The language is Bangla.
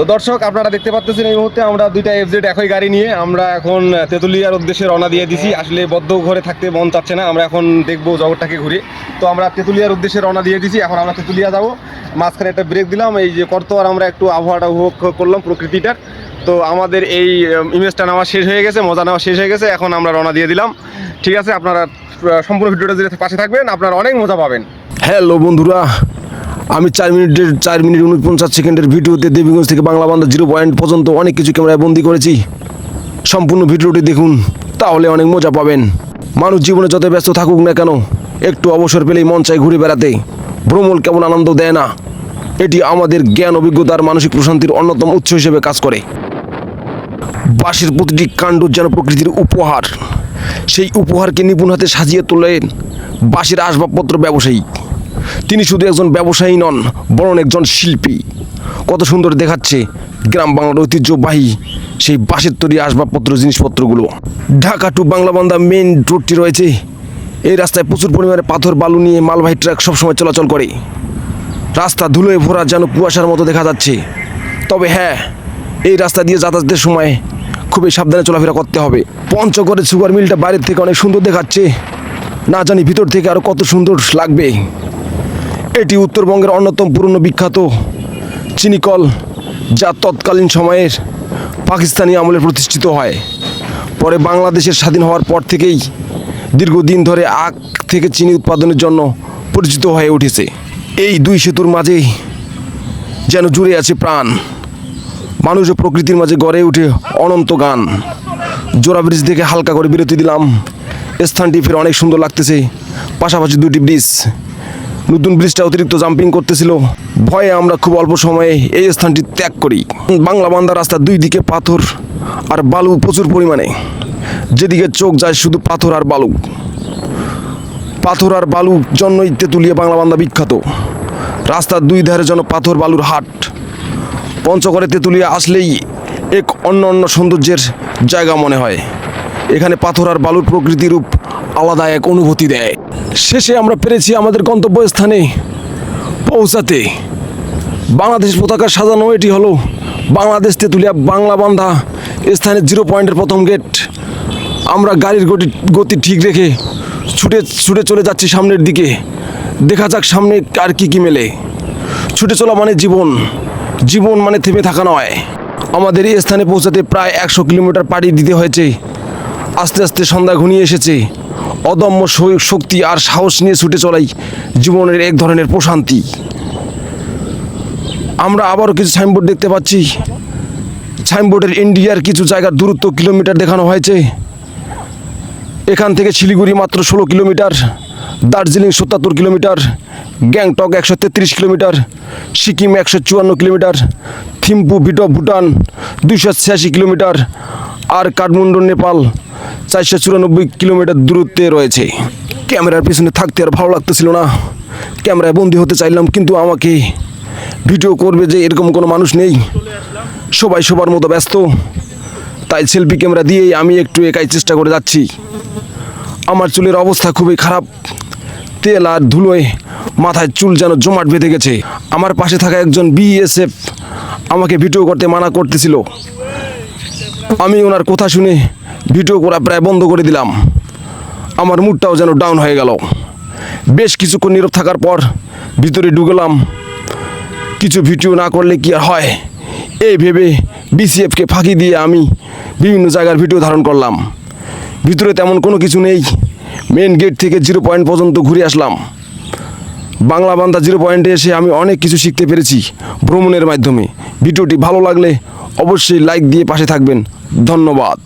তো দর্শক, আপনারা দেখতে পাচ্ছেন এই মুহূর্তে আমরা দুইটা এফজেড একই গাড়ি নিয়ে আমরা এখন তেঁতুলিয়ার উদ্দেশ্যে রওনা দিয়ে দিছি। আসলে বদ্ধ ঘরে থাকতে মন চাচ্ছে না, আমরা এখন দেখব জগৎটাকে ঘুরে। তো আমরা তেঁতুলিয়ার উদ্দেশ্যে রওনা দিয়ে দিছি, এখন আমরা তেঁতুলিয়া যাব। মাঝখানে একটা ব্রেক দিলাম, এই যে করতোয়ার আমরা একটু আবহাওয়াটা উপভোগ করলাম প্রকৃতিটার। তো আমাদের এই ইমেজটা নেওয়া শেষ হয়ে গেছে, মজা নেওয়া শেষ হয়ে গেছে, এখন আমরা রওনা দিয়ে দিলাম। ঠিক আছে, আপনারা সম্পূর্ণ ভিডিওটা যদি পাশে থাকবেন, আপনারা অনেক মজা পাবেন। হ্যালো বন্ধুরা আমি চার মিনিটের, চার মিনিট উনপঞ্চাশ সেকেন্ডের ভিডিওতে দেবীগঞ্জ থেকে বাংলা বান্ধব জিরো পয়েন্ট পর্যন্ত অনেক কিছু ক্যামেরায় বন্দি করেছি। সম্পূর্ণ ভিডিওটি দেখুন, তাহলে অনেক মজা পাবেন। মানুষ জীবনে যত ব্যস্ত থাকুক না কেন, একটু অবসর পেলেই মন চায় ঘুরে বেড়াতে। ভ্রমণ কেমন আনন্দ দেয় না। এটি আমাদের জ্ঞান অভিজ্ঞতার মানসিক প্রশান্তির অন্যতম উৎস হিসেবে কাজ করে। বাঁশের প্রতিটি কাণ্ড যেন প্রকৃতির উপহার। সেই উপহারকে নিপুণ হাতে সাজিয়ে তোলেন বাঁশের আসবাবপত্র ব্যবসায়ী। তিনি শুধু একজন ব্যবসায়ী নন, বরং একজন শিল্পী। কত সুন্দর দেখাচ্ছে গ্রাম বাংলার ঐতিহ্যবাহী সেই বাঁশের তৈরি আসবাবপত্র, জিনিসপত্রগুলো। ঢাকা টু বাংলাবান্ধা মেইন রোডটি রয়েছে। এই রাস্তায় প্রচুর পরিমাণে পাথর, বালু নিয়ে মালবাহী ট্রাক সবসময় চলাচল করে। রাস্তা ধুলোয় ভরা যেন কুয়াশার মতো দেখা যাচ্ছে। তবে হ্যাঁ এই রাস্তা দিয়ে যাতায়াতের সময় খুবই সাবধানে চলাফেরা করতে হবে। পঞ্চগড়ের সুগার মিলটা বাইরের থেকে অনেক সুন্দর দেখাচ্ছে। না জানি ভিতর থেকে আরও কত সুন্দর লাগবে। এটি উত্তরবঙ্গের অন্যতম পুরনো বিখ্যাত চিনিকল, যা তৎকালীন সময়ের পাকিস্তানি আমলে প্রতিষ্ঠিত হয়। পরে বাংলাদেশের স্বাধীন হওয়ার পর থেকেই দীর্ঘদিন ধরে আখ থেকে চিনি উৎপাদনের জন্য পরিচিত হয়ে উঠেছে। এই দুই সেতুর মাঝেই যেন জুড়ে আছে প্রাণ। মানুষ ও প্রকৃতির মাঝে গড়ে উঠে অনন্ত গান। জোড়া ব্রিজ থেকে হালকা করে বিরতি দিলাম। স্থানটি ফের অনেক সুন্দর লাগতেছে। পাশাপাশি দুটি ব্রিজ। নতুন ব্রিজটা অতিরিক্ত জাম্পিং করতেছিল। ভয়ে আমরা খুব অল্প সময়ে এই স্থানটি ত্যাগ করি। বাংলা বান্দা রাস্তার দুই দিকে পাথর আর বালু প্রচুর পরিমাণে। যেদিকে চোখ যায় শুধু পাথর আর বালু। পাথর আর বালুর জন্যই তেঁতুলিয়া বাংলা বান্দা বিখ্যাত। রাস্তার দুই ধারে যেন পাথর বালুর হাট। পঞ্চগড়ে তেঁতুলিয়া আসলেই এক অন্য অন্য সৌন্দর্যের জায়গা মনে হয়। এখানে পাথর আর বালুর প্রকৃতি রূপ আলাদা এক অনুভূতি দেয়। শেষে আমরা পেরেছি আমাদের গন্তব্যস্থানে পৌঁছাতে। বাংলাদেশ পতাকা সাজানো, এটি হলো বাংলাদেশ তেঁতুলিয়া বাংলা বান্ধা স্থানে জিরো পয়েন্টের প্রথম গেট। আমরা গাড়ির গতি গতি ঠিক রেখে ছুটে ছুটে চলে যাচ্ছি সামনের দিকে। দেখা যাক সামনে আর কি কি মেলে। ছুটে চলা মানে জীবন। জীবন মানে থেমে থাকা নয়। আমাদের এই স্থানে পৌঁছাতে প্রায় একশো কিলোমিটার পাড়ি দিতে হয়েছে। আস্তে আস্তে সন্ধ্যা ঘনিয়ে এসেছে। অদম্য শক্তি আর সাহস নিয়ে ছুটে চলাই জীবনের এক ধরনের প্রশান্তি। আমরা আবারও কিছু সাইনবোর্ড দেখতে পাচ্ছি। সাইনবোর্ডের ইন্ডিয়ার কিছু জায়গার দূরত্ব কিলোমিটার দেখানো হয়েছে। এখান থেকে শিলিগুড়ি মাত্র ষোলো কিলোমিটার, দার্জিলিং সত্তর কিলোমিটার, গ্যাংটক একশো তেত্রিশ কিলোমিটার, সিকিম একশো চুয়ান্ন কিলোমিটার, থিম্পু, ভিটো, ভুটান দুইশো ছিয়াশি কিলোমিটার, আর কাঠমান্ডু, নেপাল চারশো চুরানব্বই কিলোমিটার দূরত্বে রয়েছে। ক্যামেরার পিছনে থাকতে আর ভালো লাগতেছিল না। ক্যামেরায় বন্দি হতে চাইলাম, কিন্তু আমাকে ভিডিও করবে যে এরকম কোনো মানুষ নেই। সবাই সবার মতো ব্যস্ত। তাই সেলফি ক্যামেরা দিয়েই আমি একটু একাই চেষ্টা করে যাচ্ছি। আমার চুলের অবস্থা খুবই খারাপ। তেল আর ধুলোয় মাথায় চুল যেন জমাট বেঁধে গেছে। আমার পাশে থাকা একজন বিএসএফ আমাকে ভিডিও করতে মানা করতেছিল। আমি ওনার কথা শুনে ভিডিও করা প্রায় বন্ধ করে দিলাম। আমার মুডটাও যেন ডাউন হয়ে গেল। বেশ কিছুক্ষণ নীরব থাকার পর ভিতরে ঢুকলাম। কিছু ভিডিও না করলে কি আর হয়? এই ভেবে বিসিএফকে ফাঁকি দিয়ে আমি বিভিন্ন জায়গার ভিডিও ধারণ করলাম। ভিতরে তেমন কোনো কিছু নেই। মেন গেট থেকে জিরো পয়েন্ট পর্যন্ত ঘুরে আসলাম। বাংলা বান্দা জিরো পয়েন্টে এসে আমি অনেক কিছু শিখতে পেরেছি ভ্রমণের মাধ্যমে। ভিডিওটি ভালো লাগলে অবশ্যই লাইক দিয়ে পাশে থাকবেন। ধন্যবাদ।